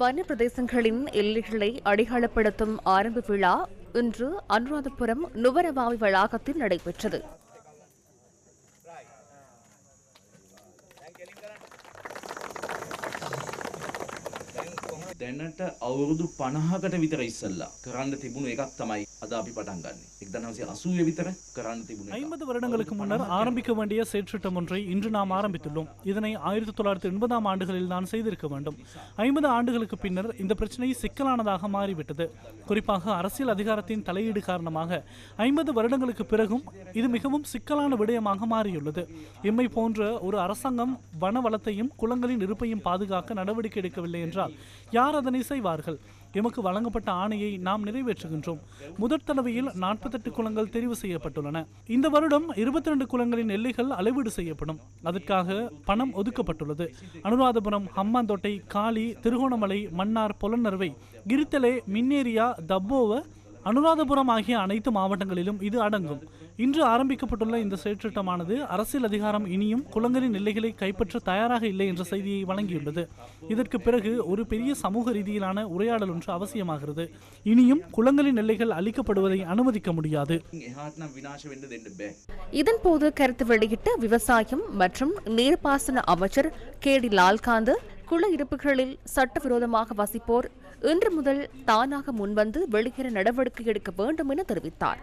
வன பிரதேசங்களின் எல்லைகளை அடையாளப்படுத்தும் ஆரம்ப விழா இன்று அனுராதபுரம் நுவரவாவி வளாகத்தில் நடைபெற்றது දැනට අවුරුදු පණහකට විතර ඉස්සල්ලා කරන්න තිබුණු එකක් තමයි අද අපි පටන් ගන්න එක්දනවසේ අසූය විතර කරන්න තිබුණ එක. ஐம்பது வருடங்களுக்கு முன்னர் ஆரம்பிக்க வேண்டிய செயற்றிட்டம் ஒன்றை இன்று நாம் ஆரம்பித்துள்ளோம் இதனை ஆயிரத்தி தொள்ளாயிரத்தி எண்பதாம் ஆண்டுகளில் தான் செய்திருக்க வேண்டும் ஐம்பது ஆண்டுகளுக்கு பின்னர் இந்த பிரச்சனை சிக்கலானதாக மாறிவிட்டது குறிப்பாக அரசியல் அதிகாரத்தின் தலையீடு காரணமாக ஐம்பது வருடங்களுக்கு பிறகும் இது மிகவும் சிக்கலான விடயமாக மாறியுள்ளது எம்மை போன்ற ஒரு அரசாங்கம் வன வளத்தையும் குளங்களின் இருப்பையும் பாதுகாக்க நடவடிக்கை எடுக்கவில்லை என்றால் யார் அதனை செய்வார்கள் எமக்கு வழங்கப்பட்ட ஆணையை நாம் நிறைவேற்றுகின்றோம். முதற் தடவையில் நாற்பத்தெட்டு குளங்கள் தெரிவு செய்யப்பட்டுள்ளன. இந்த வருடம் இருபத்தி ரெண்டு குளங்களின் எல்லைகள் அளவீடு செய்யப்படும். அதற்காக பணம் ஒதுக்கப்பட்டுள்ளது. அனுராதபுரம் ஹம்மாந்தோட்டை காளி திருகோணமலை மன்னார் பொலன்னறுவை கிரித்தலை மின்னேரியா தப்போவ அனுராதபுரம் ஆகிய அனைத்து மாவட்டங்களிலும் இது அடங்கும். இன்று ஆரம்பிக்கப்பட்டுள்ள இந்த செயற்றிட்டமானது அரசியல் அதிகாரம் இனியும் குளங்களின் எல்லைகளை கைப்பற்ற தயாராக இல்லை என்ற செய்தியை வழங்கியுள்ளது. இதற்கு பிறகு ஒரு பெரிய சமூக ரீதியிலான உரையாடல் ஒன்று அவசியமாகிறது. இனியும் குளங்களின் எல்லைகள் அளிக்கப்படுவதை அனுமதிக்க முடியாது. இதன் போது கருத்து வெளியிட்ட விவசாயம் மற்றும் நீர்ப்பாசன அமைச்சர் கே டி லால்காந்து குள இருப்புகளில் சட்டவிரோதமாக வசிப்போர் இன்று முதல் தானாக முன்வந்து வெளியேற நடவடிக்கை எடுக்க வேண்டும் என தெரிவித்தார்.